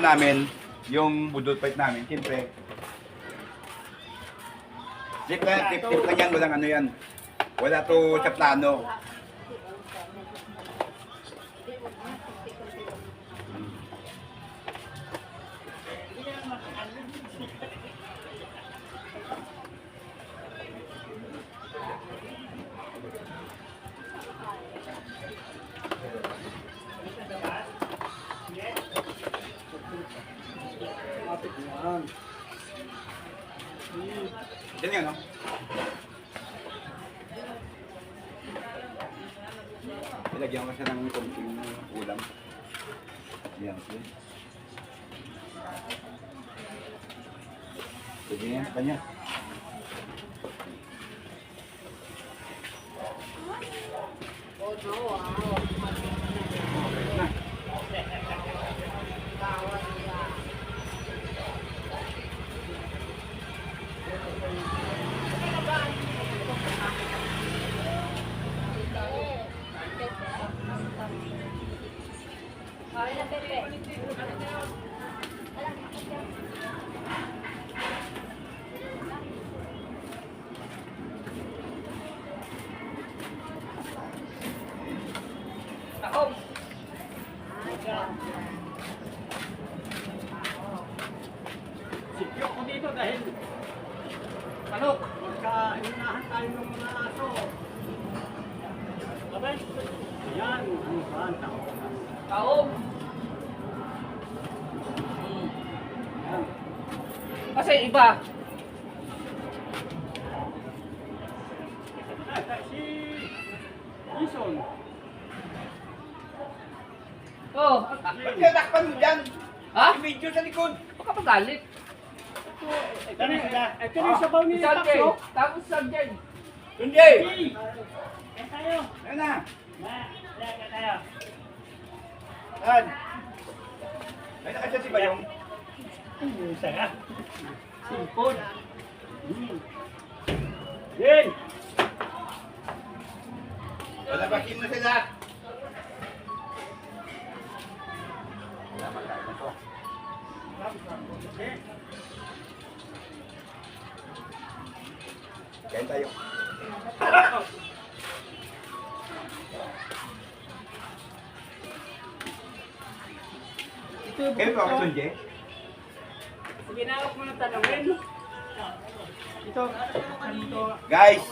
namin, yung budol fight namin, siyempre, tip lang, tip, tip lang yan, walang ano yan. Wala to sa plano. Ilagyan ko siya ng konting ulam. Yan, okay. Pwede yan sa kanya. Sikyo ko dito dahil ano, magka inunahan tayo ng mga aso. Abay, yan, ano ba ang tao? Kaom. Kasi iba. Si Ison. Oh, Ba't tinakpan mo dyan? ha? Video sa likod. Baka magalit. Ito na, ito na yung sabaw ni. Takso. Tapos isang Jay. Hindi! Kaya tayo. Yan na. Na, kaya tayo. Yan. Ay, nakasya si Bayong. Isa ka. Simpon. Hmm. Yan. Palabasin mo sila. Wala magkain na to. Kain tayo. Ito, Kayo pa ako, Sunje? Na ako muna tanongin. Ito, ano to? Guys,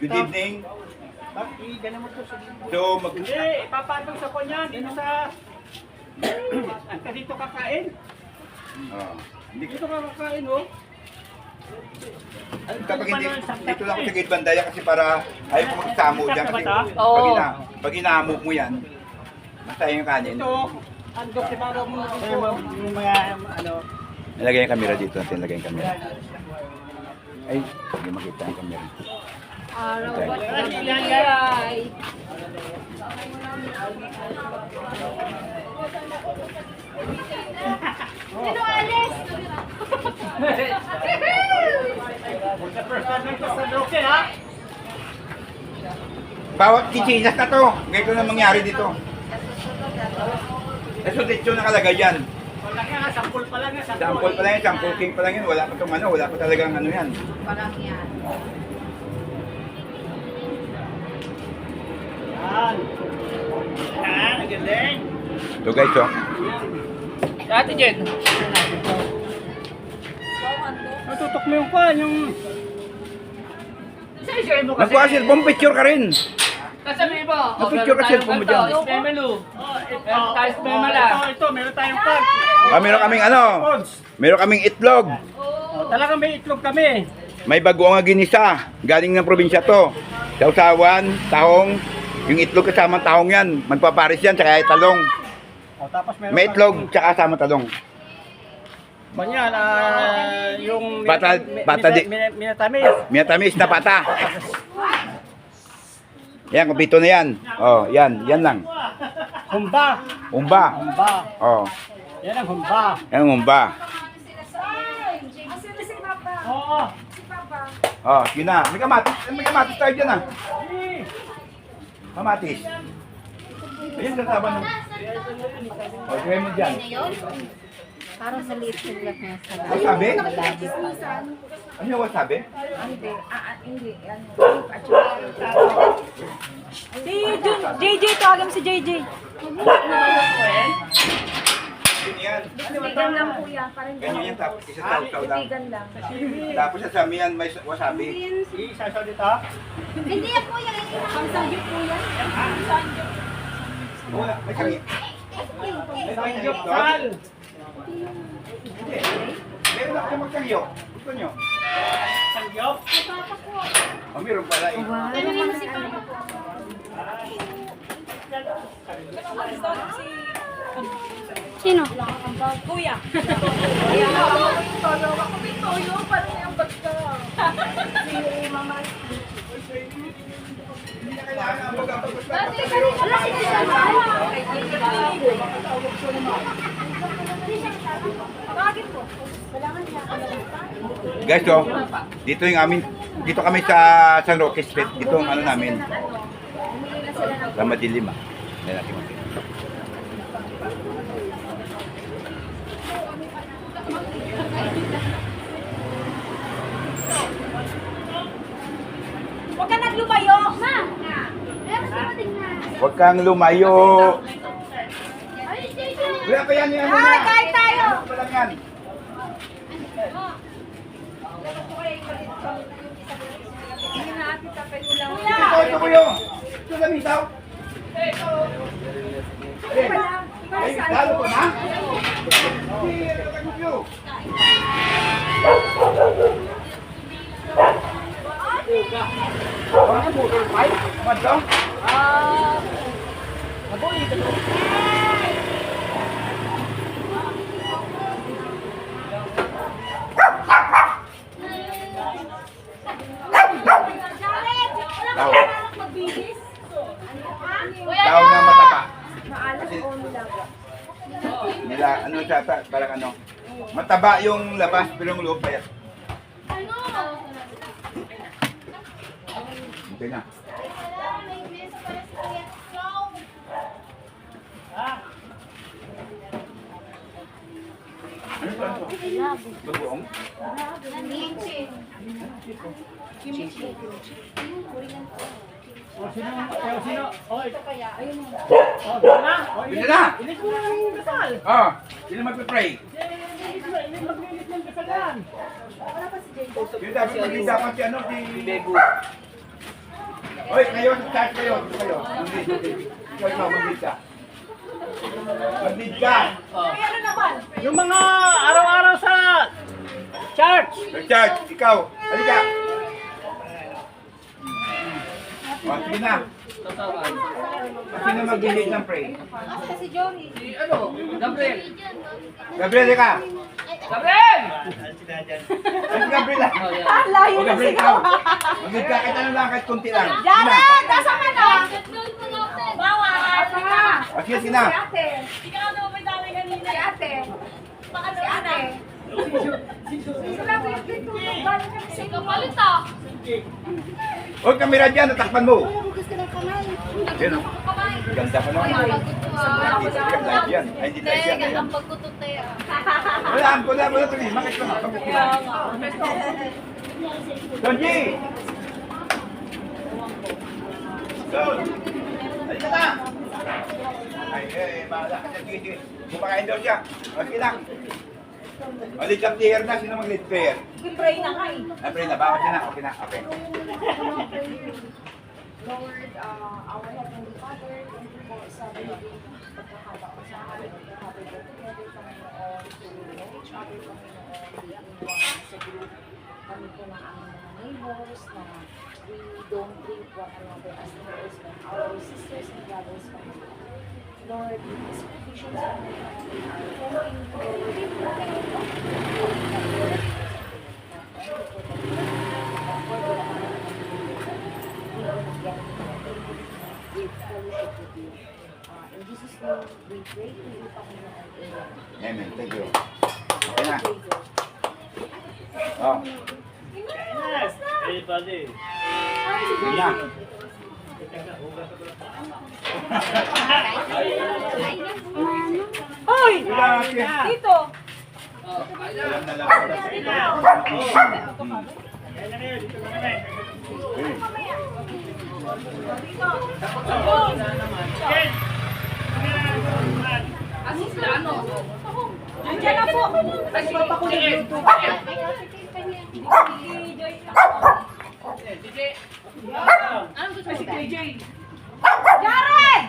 good evening. Mo sa So, mag... Hindi, ipapatong sa kanya, dito sa... Ang dito kakain. Oh, hindi Dito ka kakain, oh. Kapag hindi, dito lang ako sa gate bandaya kasi para ayaw ko magsamo dyan kasi Oo. pag, ina, pag inamok mo yan, masaya yung kanin. Ito, ando si Baro mo dito. Yung mga, ano, Nilagay yung camera dito natin, nilagay yung camera. Ay, hindi makita yung camera. Araw. Ay. Sino alis? Bawat kichinas na to, ganito na mangyari dito. So, dito nakalagay yan. Wala ka, sampul pa lang, ha? Sample pa lang yan, sample king pa lang yan. Wala pa itong ano, wala pa talagang ano yan. Parang yan. Yan. Yan, ang galing. So guys, oh. Ate Jen. Natutok mo yung kwan, yung... Share mo kasi. Cellphone picture ka rin. Kasabi mo. oh, Mag-picture ka cellphone mo dyan. Oh, Meron tayo oh, spemala. Ito, ito, meron tayong card. Ah, meron kaming ano, meron kaming itlog. Oh, talagang may itlog kami. May bagoong ginisa. Galing ng probinsya to. Sausawan, tahong. Yung itlog kasama tahong yan. Magpaparis yan, tsaka talong. Oh, tapos meron May itlog, tsaka kasama talong. Banyan, ah, yung... Bata- bata Minatamis. Minatamis na pata. Yan, kumpito na yan. Oh, yan, yan lang. Humba. Umba. Humba. Oh, Yan ang humba. yan ang umba. Kasi si Papa. Oo. Oh, yun na. May kamatis. May kamatis tayo dyan ah. Kamatis. Ayun, sa taban ng... Oh, try mo dyan. Ano yun? Para sa little black na sa Wasabi? Malagi pa. Ano yung wasabi? Hindi, ah, ah, hindi. Ano, at saka, Si Jun, JJ, tawagin mo si JJ. Ganyan. Tigan lang yan. Parang Ganyan yan tapos isa sausaw lang. Lang. Tapos sa samihan may wasabi. Isasaw dito. Hindi yan po yan. Ang sanggip po yan. Wala, may kami. May kami. Hindi. Meron ako magkangyo. Gusto nyo? Sangyup. Oh, meron pala eh. Ano naman si Papa po? Sino? Kuya. Toyo ako may toyo. Parang yung bag ka. Si Mama. Hindi na kailangan ang pagkapagpag. Wala si niya. Guys, oh, dito yung amin, dito kami sa San Roque Street. Dito ang ano namin, sa Madilim ah. Yan natin makita. Huwag ka naglumayo. Huwag kang lumayo. Ay! Wala pa yan yung ano Ay, na. kain tayo. Ano pa lang yan? Lang. Ito, ito yun. Ito sa misaw. Eh, ay, lalo ko na? Hindi, ano ka nyo? Ano mo, pipe? Madlang? Daw. Daw na mataba. Maalas o nila. Nila, ano siya, ta- parang ano. Mataba yung labas, pero yung loob payat. Okay na. Ano ba ito? Bagoong? O, sino? Eh, sino? Oy. O, sino na? O, Pwede na! inis mo lang yung dasal. Oh, sino magpe-pray? Maglinis ng dasal yan. Yung dapat maging dapat si ano, si Bego. Oy, kayo, start kayo, kayo. Ikaw, ikaw, mag-lead ka. Mag-lead ka. Ano naman? Yung mga araw-araw sa church. Richard, ikaw, halika. O, sige na. Sino mag-lead ng pray? Si Jory. Gabriel, ka. Gabriel! Ay, si Gabriel ah. Ah, layo O, na Gabriel, sigaw. ikaw. Ka, kahit ano lang, kahit kunti lang. Na. Jared, nasa ka na? Bawal. O, sige, sige na. Si ate. Ikaw na may dami kanina. Si ate. Baka Si ate. Sila ko yung tutulog. Galing kami sa Kapalit ah! Huwag kamera dyan, natakpan mo. Hugas ka ng kamay. Yan o. Ganda ka naman. Hindi ka live yan. Ay, hindi live yan. Ayan. pagkutote ah. Wala, wala, wala. Tuloy, makit ka na. Bakit ka na? Donji! Don! Halika na! Ay, eh, bahala ka dyan. Kumakain daw siya. O, sige lang. Lead up player na. Sino mag-lead player? Pray na nga eh. Ah, pre, nabawat niya na. Okay na, okay. Lord, uh, our Heavenly Father, thank you po sa binigay pagkakataon sa amin. Pagkakataon together kami noon to know each other kami noon. Iiwan sa group kami po ng aming mga neighbors na we don't treat one another as neighbors but our sisters and brothers kami. Lord, are hoping to live Uh, in Jesus' name, we pray to you, Panginoon. Amen. Thank you. Okay na. Oh, Yes. Hey, buddy. Oh, Hoy! Dito! Alam na lang. Yan na rin, dito na kami. Ken! Andiyan na po! Ay, papakulit luto. Jared!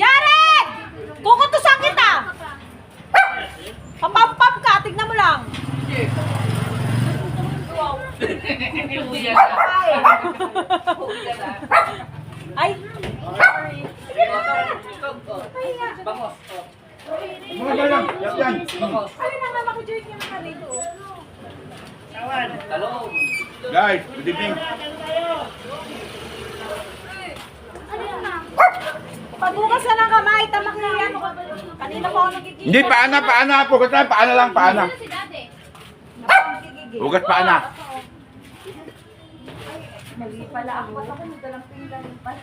Jared! Kukutusan kita! Papampam ka, tignan mo lang. Ay! Mga galang. Yan yan. Ay, naman ako, Joy, yung mga rito. Guys, good evening. Pagbukas na ng kamay, tamak na yan. Kanina pa ako nagkikita. Hindi, paana, paana. Pugat na, paana lang, paana. Hugas paana. Mali pala ako. Ba't ako nagdalang pinggan pala?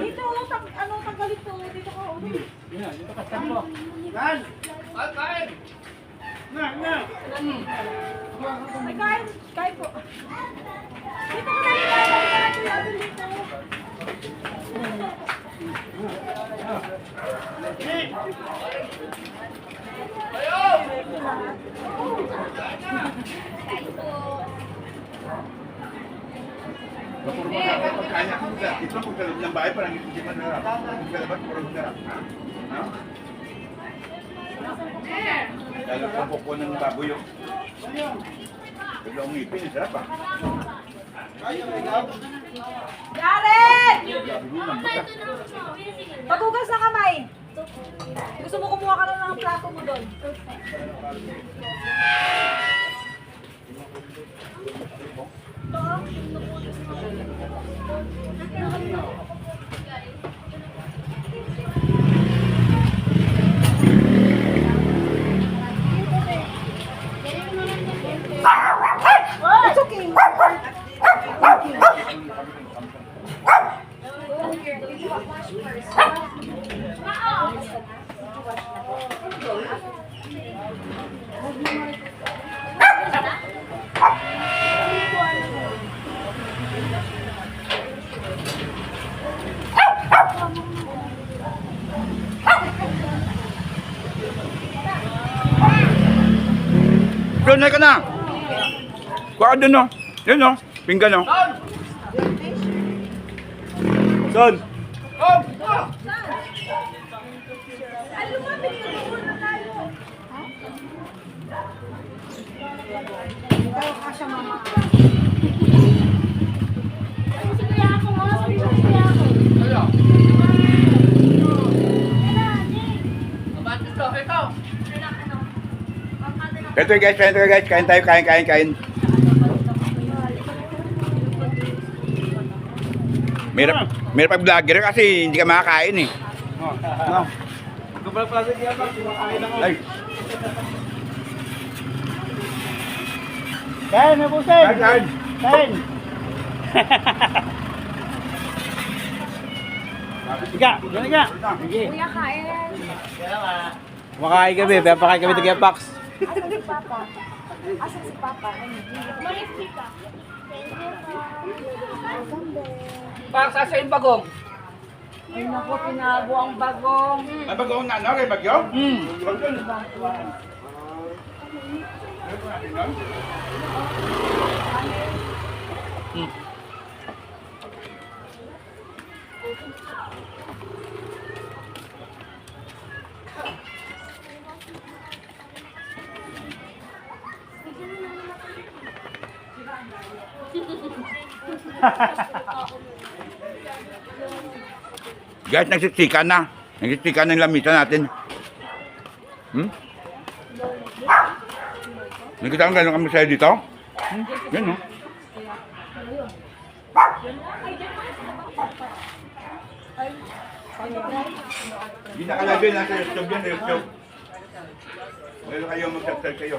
Dito, tang, ano, tanggalin to. Dito ka, ulit. Yan! Ay, kain. Na, na! Ay, kain. Kain po. Dito ka kain. Kain, kain, kain. Ito kung sa loob ng bahay, parang hindi man narap. Kung sa labas, parang sarap. No? Lalo sa kuko ng baboy yung... Bigla ang ngipin, sarap ah. Jared! Paghugas na kamay. Gusto mo kumuha ka na ng plato mo doon. It's Na ka na! Kuha doon no. Yun no. Pinggan no. Son! Ay, lumapit ka doon na tayo. Abante to, ikaw. Ito guys, kain tayo guys. Kain tayo, kain, kain, kain. Merap, merap pag vlogger kasi hindi ka makakain eh. No. Kapal pala sa kaya pa, kumakain ako. Ay, Kain, may pusin! kain, kain. Kain! Iga, dyan! Sige. Kuya, kain. Kumakain kami, pinapakain kami ng Pax. Asan si Papa? Asan si Papa? Malipsi ka. Para sa sa yung bagong. Ay, naku, tinago ang bagong. Ay, bago na, ano, kay Bagyo? Hmm. Guys, nagsisika na. Nagsisika na yung lamisan natin. Hmm? Nakita kang gano'n kami sa'yo dito? Hmm? Yan, no? Hindi nakalagay nasa YouTube yan, YouTube. Kayo mag-subscribe kayo.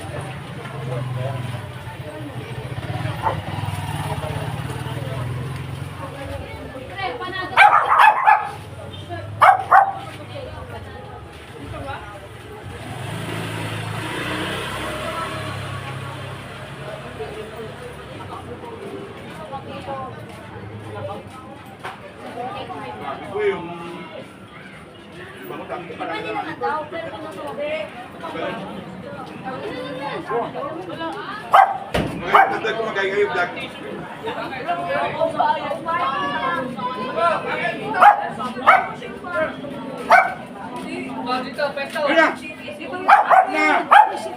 sila. Sabi ko yung... Bangutang ko parang naman. Ngayon, tanda ko magagayo vlog. Dito, pesto. Yun na! Na!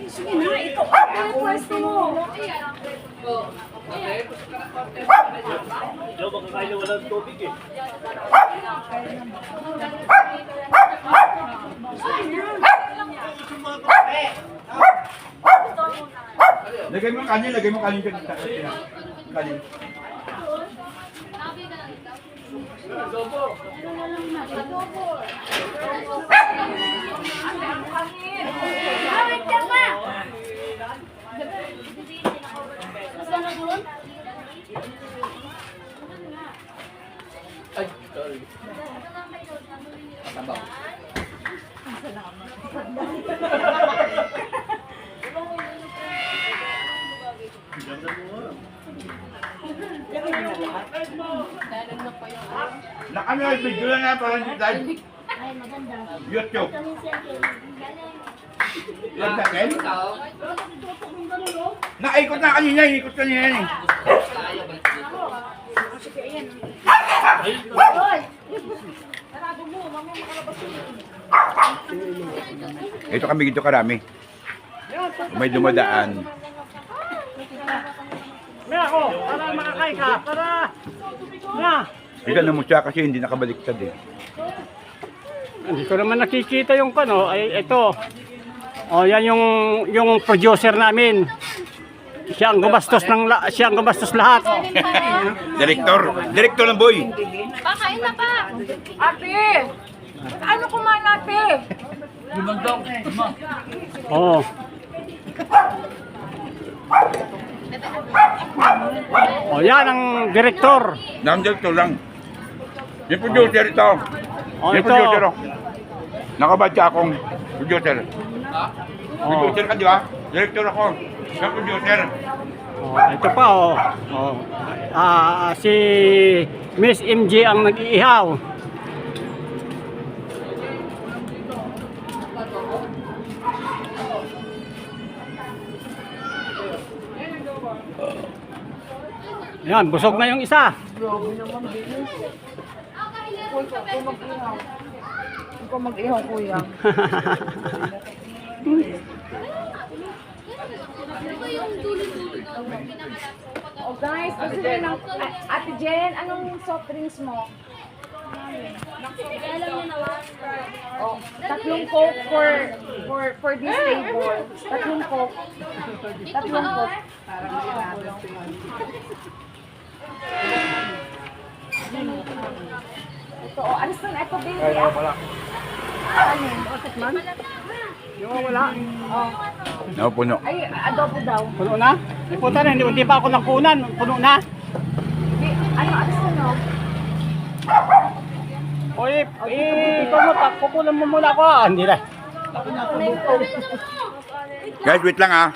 Sige na, ito. Ako yung pwesto mo. Ikaw baka kaya walang tubig eh. Lagay mo kanin, lagay mo kanin dyan. Kanin. Awit ka nga. Gusto na doon? Ay, sorry. Sabaw. Na ano yung video lang nga parang live Ay, maganda. YouTube. Kami siya Yan sa akin. Tao. Naikot na kanina, ikot kanina Ito kami dito karami. May dumadaan. May ako, para makakay ka, para... Na! Tignan mo siya kasi hindi nakabaliktad eh. Hindi ko naman nakikita yung kano, ay ito. O yan yung yung producer namin. Siya ang gumastos ng la, siya ang gumastos lahat. Direktor. Direktor ng boy. Pakain na pa! Ate! Ano kumain ate? Lumandong. Oo. O yan ang direktor. Nang direktor lang. Yung producer ito. O Yung ito. producer oh. Nakabadya akong producer. O, Producer ka di ba? Direktor ako. Yung producer. o, ito pa o. o. Ah, si Miss MJ ang nag-iihaw. Yan, busog na yung isa. Ikaw mag-ihaw, kuya. guys, gusto niyo ng... Ate Jen, anong soft drinks mo? Oh, tatlong coke for for for this table. Tatlong coke. Tatlong coke. Ito, oh, alis na ito, baby. ah. Alin? Yung wala. Oh. Napuno. Ay, adobo daw. Puno na? Ay puta na, hindi, hindi pa ako nakunan. Puno na. Di, ano, alis na no? Oy, eh, ikaw mo, tak, kukunan mo muna ako. Ah, hindi na. Guys, wait lang ah.